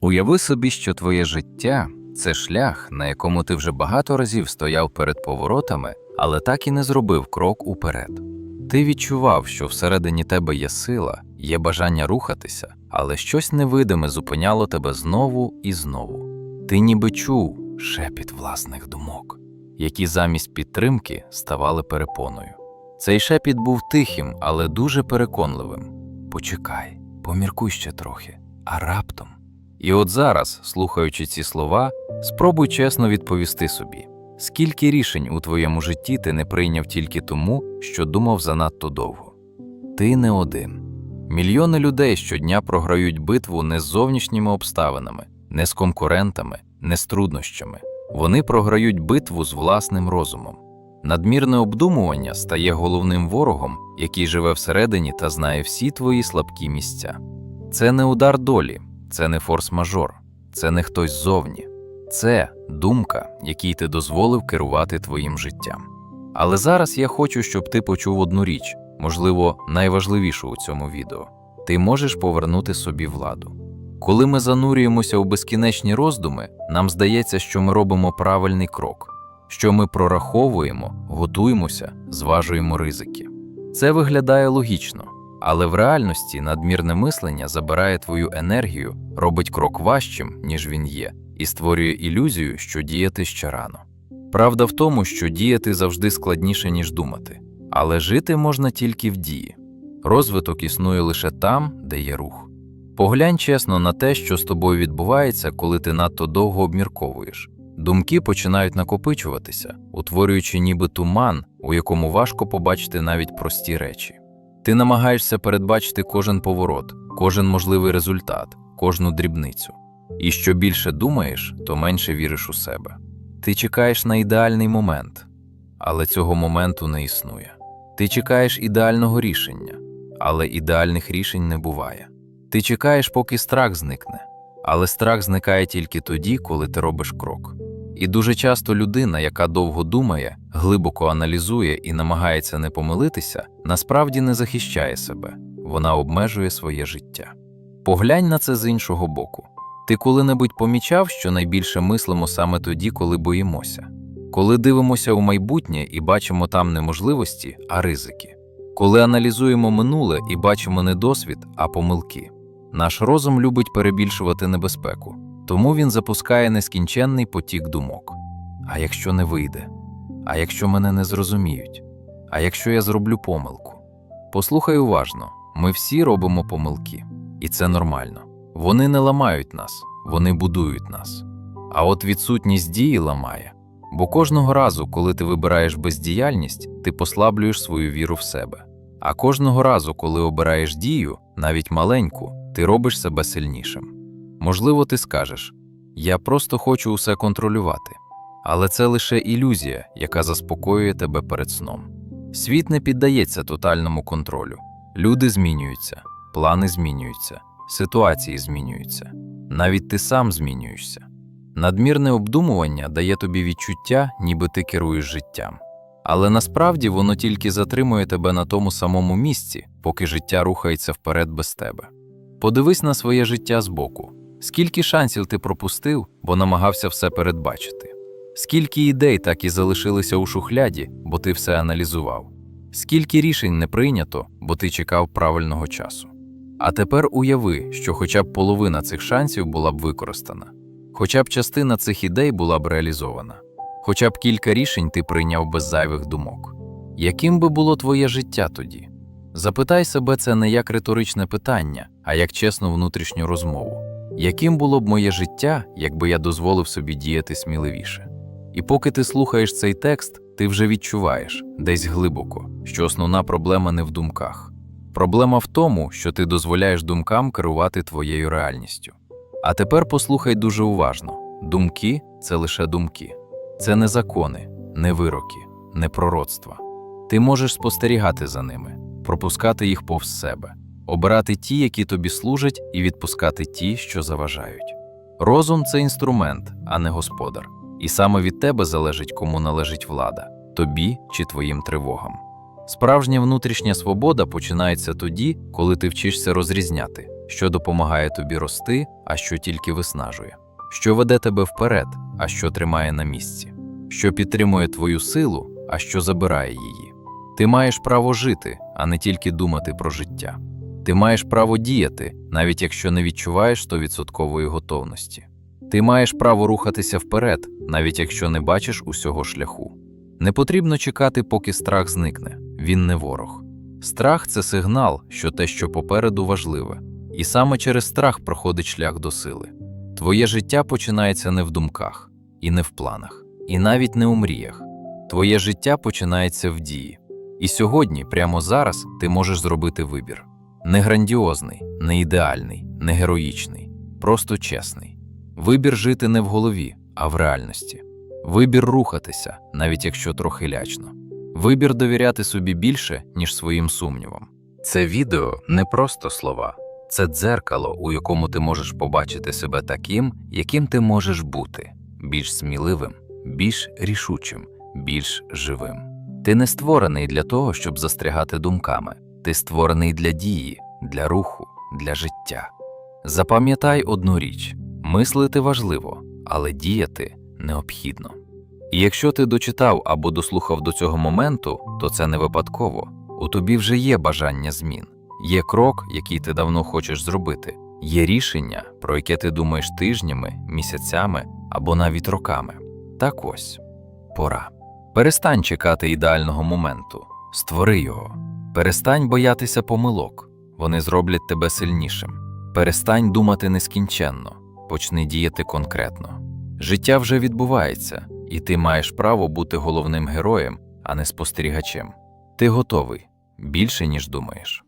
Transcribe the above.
Уяви собі, що твоє життя це шлях, на якому ти вже багато разів стояв перед поворотами, але так і не зробив крок уперед. Ти відчував, що всередині тебе є сила, є бажання рухатися, але щось невидиме зупиняло тебе знову і знову. Ти ніби чув шепіт власних думок, які замість підтримки ставали перепоною. Цей шепіт був тихим, але дуже переконливим. Почекай, поміркуй ще трохи, а раптом. І от зараз, слухаючи ці слова, спробуй чесно відповісти собі, скільки рішень у твоєму житті ти не прийняв тільки тому, що думав занадто довго. Ти не один. Мільйони людей щодня програють битву не з зовнішніми обставинами, не з конкурентами, не з труднощами. Вони програють битву з власним розумом. Надмірне обдумування стає головним ворогом, який живе всередині та знає всі твої слабкі місця. Це не удар долі, це не форс-мажор, це не хтось ззовні, це думка, якій ти дозволив керувати твоїм життям. Але зараз я хочу, щоб ти почув одну річ, можливо, найважливішу у цьому відео: ти можеш повернути собі владу. Коли ми занурюємося у безкінечні роздуми, нам здається, що ми робимо правильний крок, що ми прораховуємо, готуємося, зважуємо ризики. Це виглядає логічно, але в реальності надмірне мислення забирає твою енергію, робить крок важчим, ніж він є, і створює ілюзію, що діяти ще рано. Правда в тому, що діяти завжди складніше, ніж думати, але жити можна тільки в дії. Розвиток існує лише там, де є рух. Поглянь чесно на те, що з тобою відбувається, коли ти надто довго обмірковуєш. Думки починають накопичуватися, утворюючи ніби туман, у якому важко побачити навіть прості речі. Ти намагаєшся передбачити кожен поворот, кожен можливий результат, кожну дрібницю. І що більше думаєш, то менше віриш у себе. Ти чекаєш на ідеальний момент, але цього моменту не існує. Ти чекаєш ідеального рішення, але ідеальних рішень не буває. Ти чекаєш, поки страх зникне, але страх зникає тільки тоді, коли ти робиш крок. І дуже часто людина, яка довго думає, глибоко аналізує і намагається не помилитися, насправді не захищає себе, вона обмежує своє життя. Поглянь на це з іншого боку. Ти коли-небудь помічав, що найбільше мислимо саме тоді, коли боїмося, коли дивимося у майбутнє і бачимо там не можливості, а ризики, коли аналізуємо минуле і бачимо не досвід, а помилки. Наш розум любить перебільшувати небезпеку, тому він запускає нескінченний потік думок. А якщо не вийде? А якщо мене не зрозуміють? А якщо я зроблю помилку? Послухай уважно: ми всі робимо помилки, і це нормально. Вони не ламають нас, вони будують нас. А от відсутність дії ламає. Бо кожного разу, коли ти вибираєш бездіяльність, ти послаблюєш свою віру в себе. А кожного разу, коли обираєш дію, навіть маленьку, ти робиш себе сильнішим. Можливо, ти скажеш: Я просто хочу усе контролювати. Але це лише ілюзія, яка заспокоює тебе перед сном. Світ не піддається тотальному контролю. Люди змінюються, плани змінюються, ситуації змінюються. Навіть ти сам змінюєшся. Надмірне обдумування дає тобі відчуття, ніби ти керуєш життям. Але насправді воно тільки затримує тебе на тому самому місці, поки життя рухається вперед без тебе. Подивись на своє життя збоку. Скільки шансів ти пропустив, бо намагався все передбачити? Скільки ідей так і залишилися у шухляді, бо ти все аналізував? Скільки рішень не прийнято, бо ти чекав правильного часу? А тепер уяви, що хоча б половина цих шансів була б використана, хоча б частина цих ідей була б реалізована, хоча б кілька рішень ти прийняв без зайвих думок. Яким би було твоє життя тоді? Запитай себе це не як риторичне питання, а як чесну внутрішню розмову. Яким було б моє життя, якби я дозволив собі діяти сміливіше? І поки ти слухаєш цей текст, ти вже відчуваєш десь глибоко, що основна проблема не в думках. Проблема в тому, що ти дозволяєш думкам керувати твоєю реальністю. А тепер послухай дуже уважно: думки це лише думки, це не закони, не вироки, не пророцтва. Ти можеш спостерігати за ними, пропускати їх повз себе, обирати ті, які тобі служать, і відпускати ті, що заважають. Розум це інструмент, а не господар. І саме від тебе залежить, кому належить влада тобі чи твоїм тривогам. Справжня внутрішня свобода починається тоді, коли ти вчишся розрізняти що допомагає тобі рости, а що тільки виснажує, що веде тебе вперед, а що тримає на місці, що підтримує твою силу, а що забирає її. Ти маєш право жити, а не тільки думати про життя. Ти маєш право діяти, навіть якщо не відчуваєш 100% готовності. Ти маєш право рухатися вперед, навіть якщо не бачиш усього шляху. Не потрібно чекати, поки страх зникне. Він не ворог. Страх це сигнал, що те, що попереду, важливе, і саме через страх проходить шлях до сили. Твоє життя починається не в думках, і не в планах, і навіть не у мріях. Твоє життя починається в дії. І сьогодні, прямо зараз, ти можеш зробити вибір. Не грандіозний, не ідеальний, не героїчний, просто чесний. Вибір жити не в голові, а в реальності. Вибір рухатися, навіть якщо трохи лячно. Вибір довіряти собі більше, ніж своїм сумнівам. Це відео не просто слова, це дзеркало, у якому ти можеш побачити себе таким, яким ти можеш бути, більш сміливим, більш рішучим, більш живим. Ти не створений для того, щоб застрягати думками. Ти створений для дії, для руху, для життя. Запам'ятай одну річ: мислити важливо, але діяти необхідно. І якщо ти дочитав або дослухав до цього моменту, то це не випадково. У тобі вже є бажання змін, є крок, який ти давно хочеш зробити, є рішення, про яке ти думаєш тижнями, місяцями або навіть роками. Так ось пора. Перестань чекати ідеального моменту, створи його. Перестань боятися помилок, вони зроблять тебе сильнішим. Перестань думати нескінченно, почни діяти конкретно. Життя вже відбувається, і ти маєш право бути головним героєм, а не спостерігачем. Ти готовий більше, ніж думаєш.